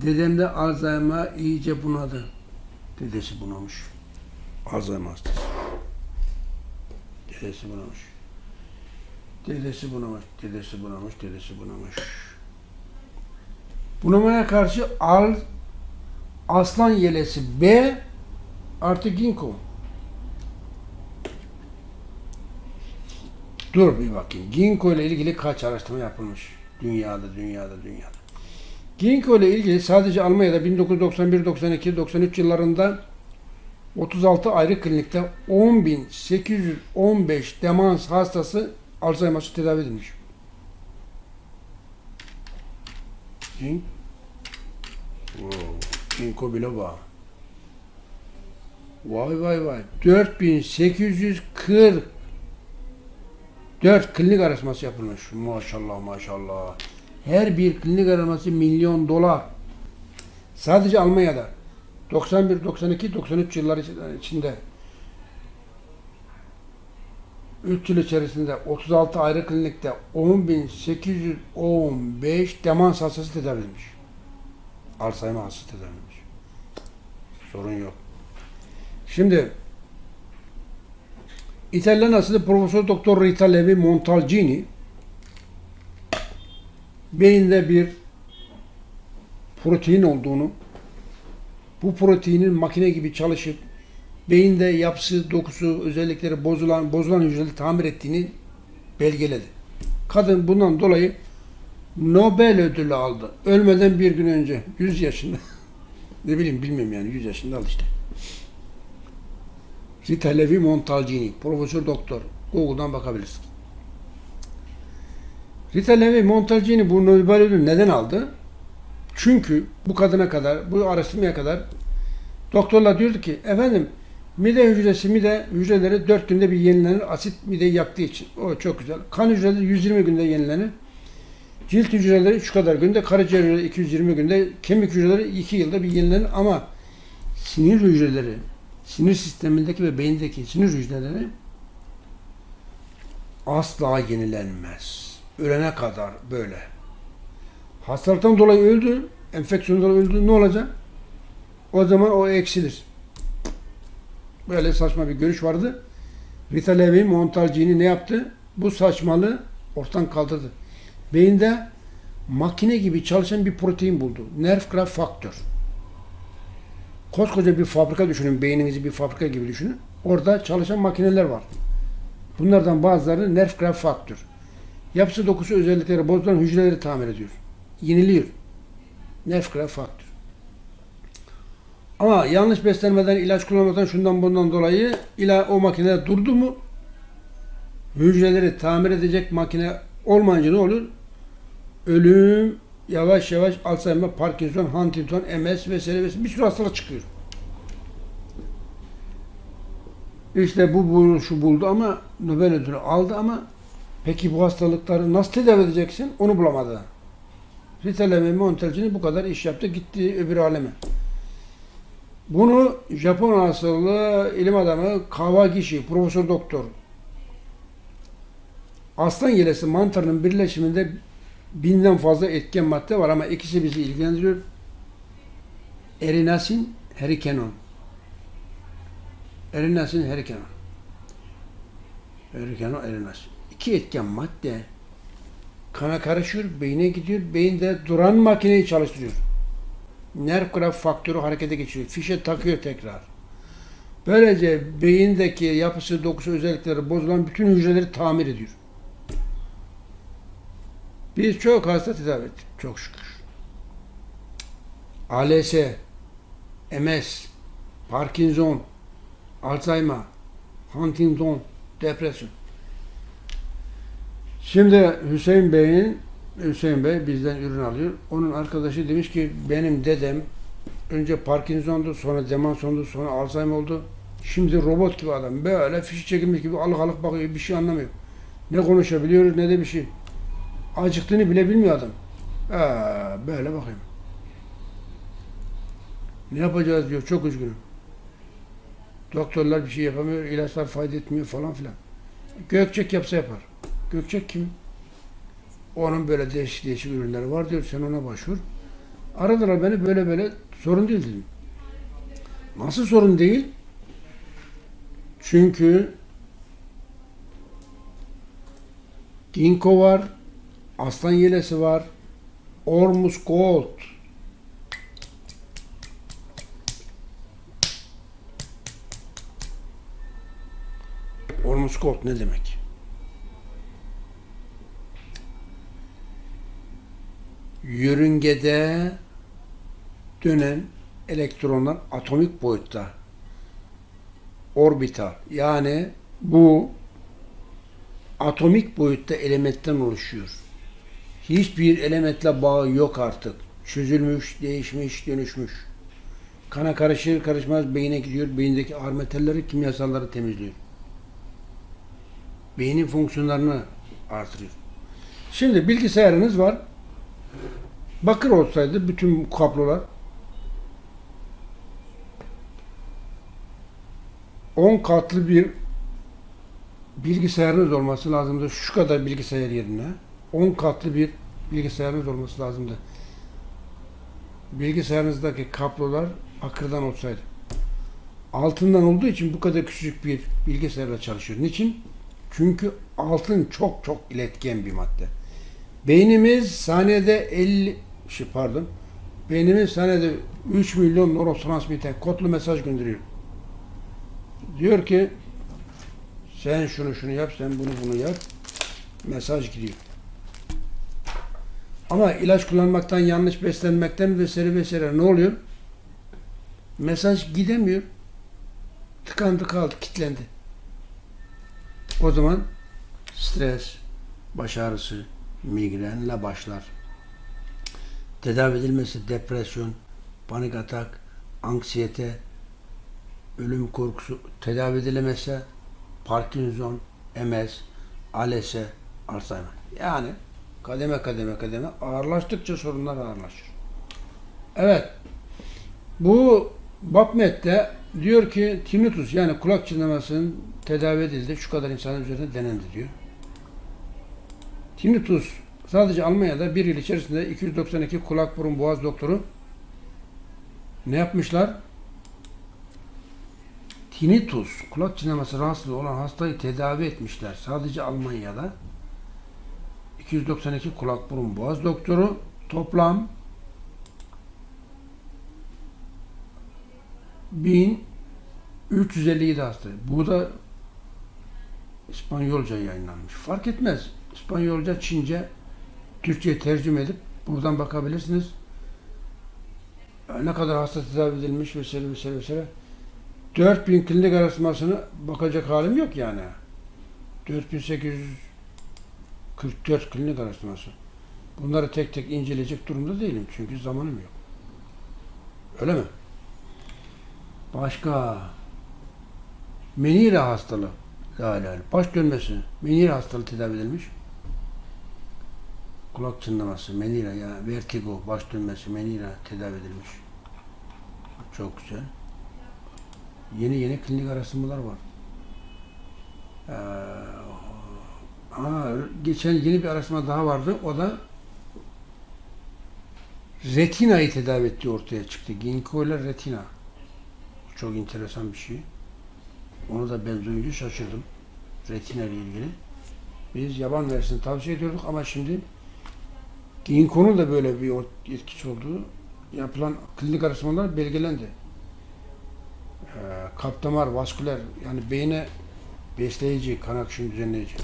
Dedem de Alzheimer iyice bunadı. Dedesi bunamış. Alzheimer hastası. Dedesi bunamış. Dedesi bunamış, dedesi bunamış, dedesi bunamış. Bunamaya karşı al aslan yelesi B artı ginkgo. Dur bir bakayım. Ginkgo ile ilgili kaç araştırma yapılmış? Dünyada, dünyada, dünyada. Ginkgo ile ilgili sadece Almanya'da 1991, 92, 93 yıllarında 36 ayrı klinikte 10.815 demans hastası Alzheimer'sı tedavi edilmiş. Gink Wow. Ginkgo biloba. Vay vay vay. 4840 4 klinik araştırması yapılmış. Maşallah maşallah. Her bir klinik araştırması milyon dolar. Sadece Almanya'da. 91, 92, 93 yıllar içinde 3 yıl içerisinde 36 ayrı klinikte 10.815 demans hastası tedavi edilmiş. Alzheimer hastası tedavi edilmiş. Sorun yok. Şimdi İtalyan asıllı Profesör Doktor Rita Levi Montalcini beyinde bir protein olduğunu, bu proteinin makine gibi çalışıp beyinde yapısı, dokusu, özellikleri bozulan bozulan hücreleri tamir ettiğini belgeledi. Kadın bundan dolayı Nobel ödülü aldı. Ölmeden bir gün önce 100 yaşında. ne bileyim bilmiyorum yani 100 yaşında aldı işte. Rita Levi Montalcini, Profesör Doktor. Google'dan bakabilirsin. Rita Levi Montalcini bu Nobel ödülünü neden aldı? Çünkü bu kadına kadar, bu araştırmaya kadar doktorlar diyordu ki efendim mide hücresi, mide hücreleri 4 günde bir yenilenir. Asit mideyi yaktığı için. O çok güzel. Kan hücreleri 120 günde yenilenir. Cilt hücreleri 3 kadar günde, karaciğer hücreleri 220 günde, kemik hücreleri 2 yılda bir yenilenir ama sinir hücreleri, sinir sistemindeki ve beyindeki sinir hücreleri asla yenilenmez. Ölene kadar böyle. Hastalıktan dolayı öldü, enfeksiyondan dolayı öldü ne olacak? O zaman o eksilir. Böyle saçma bir görüş vardı. Rita Levi Montalcini ne yaptı? Bu saçmalığı ortadan kaldırdı. Beyinde makine gibi çalışan bir protein buldu. Nerve growth factor. Koskoca bir fabrika düşünün, beyninizi bir fabrika gibi düşünün. Orada çalışan makineler var. Bunlardan bazıları nerve growth factor. Yapısı dokusu özellikleri bozulan hücreleri tamir ediyor. Yeniliyor. Growth factor. Ama yanlış beslenmeden, ilaç kullanmadan şundan bundan dolayı ila o makine durdu mu hücreleri tamir edecek makine olmayınca ne olur? Ölüm yavaş yavaş Alzheimer, Parkinson, Huntington, MS vesaire vesaire bir sürü hastalık çıkıyor. İşte bu buluşu buldu ama Nobel ödülü aldı ama peki bu hastalıkları nasıl tedavi edeceksin? Onu bulamadı. Rita Levi Montalcini bu kadar iş yaptı gitti öbür aleme. Bunu Japon asıllı ilim adamı Kawagishi, profesör doktor. Aslan yelesi mantarının birleşiminde binden fazla etken madde var ama ikisi bizi ilgilendiriyor. Erinasin, herikenon. Erinasin, herikenon. Herikenon, erinasin. İki etken madde kana karışıyor, beyne gidiyor, beyinde duran makineyi çalıştırıyor. Nerv graf faktörü harekete geçiriyor. Fişe takıyor tekrar. Böylece beyindeki yapısı, dokusu, özellikleri bozulan bütün hücreleri tamir ediyor. Biz çok hasta tedavi ettik. Çok şükür. ALS, MS, Parkinson, Alzheimer, Huntington, depresyon. Şimdi Hüseyin Bey'in Hüseyin Bey bizden ürün alıyor. Onun arkadaşı demiş ki benim dedem önce Parkinson'du, sonra Demanson'du, sonra Alzheimer oldu. Şimdi robot gibi adam. Böyle fişi çekilmiş gibi alık alık bakıyor, bir şey anlamıyor. Ne konuşabiliyor ne de bir şey. Acıktığını bile bilmiyor adam. Aa, böyle bakayım. Ne yapacağız diyor, çok üzgünüm. Doktorlar bir şey yapamıyor, ilaçlar fayda etmiyor falan filan. Gökçek yapsa yapar. Gökçek kim? Onun böyle değişik değişik ürünleri var diyor. Sen ona başvur. Aradılar beni böyle böyle sorun değil dedim. Nasıl sorun değil? Çünkü Ginkgo var, aslan yelesi var, Ormus Gold. Ormus Gold ne demek? Yörüngede dönen elektronlar atomik boyutta orbital yani bu atomik boyutta elementten oluşuyor. Hiçbir elementle bağı yok artık. Çözülmüş, değişmiş, dönüşmüş. Kana karışır karışmaz beyine gidiyor. Beyindeki ağır metalleri, kimyasalları temizliyor. Beynin fonksiyonlarını artırıyor. Şimdi bilgisayarınız var. Bakır olsaydı bütün kablolar 10 katlı bir bilgisayarınız olması lazımdı. Şu kadar bilgisayar yerine 10 katlı bir bilgisayarınız olması lazımdı. Bilgisayarınızdaki kablolar akırdan olsaydı. Altından olduğu için bu kadar küçük bir bilgisayarla çalışıyor. Niçin? Çünkü altın çok çok iletken bir madde. Beynimiz saniyede 50 şey pardon. Beynimiz saniyede 3 milyon nörotransmitter kodlu mesaj gönderiyor. Diyor ki sen şunu şunu yap, sen bunu bunu yap. Mesaj gidiyor. Ama ilaç kullanmaktan, yanlış beslenmekten vesaire vesaire ne oluyor? Mesaj gidemiyor. Tıkandı kaldı, kilitlendi. O zaman stres, baş ağrısı, migrenle başlar. Tedavi edilmesi depresyon, panik atak, anksiyete, ölüm korkusu tedavi edilemezse Parkinson, MS, ALS, Alzheimer. Yani kademe kademe kademe ağırlaştıkça sorunlar ağırlaşır. Evet. Bu BAPMET'te diyor ki tinnitus yani kulak çınlamasının tedavi edildi. Şu kadar insanın üzerinde denendi diyor. Tinnitus sadece Almanya'da bir yıl içerisinde 292 kulak burun boğaz doktoru ne yapmışlar? Tinnitus, kulak çınlaması rahatsızlığı olan hastayı tedavi etmişler. Sadece Almanya'da 292 kulak burun boğaz doktoru toplam 1357 hasta. Bu da İspanyolca yayınlanmış. Fark etmez. İspanyolca, Çince, Türkçe tercüme edip buradan bakabilirsiniz. Ne kadar hasta tedavi edilmiş vesaire vesaire vesaire. 4000 klinik araştırmasını bakacak halim yok yani. 4844 klinik araştırması. Bunları tek tek inceleyecek durumda değilim çünkü zamanım yok. Öyle mi? Başka menire hastalığı. Baş dönmesi. Menire hastalığı tedavi edilmiş. Kulak çınlaması, menire ya vertigo, baş dönmesi, menire tedavi edilmiş. Çok güzel yeni yeni klinik araştırmalar var. Ee, aa, geçen yeni bir araştırma daha vardı. O da retinayı tedavi ettiği ortaya çıktı. Ginkgo ile retina. Çok enteresan bir şey. Onu da ben duyunca şaşırdım. Retina ile ilgili. Biz yaban versiyonu tavsiye ediyorduk ama şimdi Ginkgo'nun da böyle bir etkisi olduğu yapılan klinik araştırmalar belgelendi e, kaptamar, vasküler yani beyne besleyici, kan akışını düzenleyici.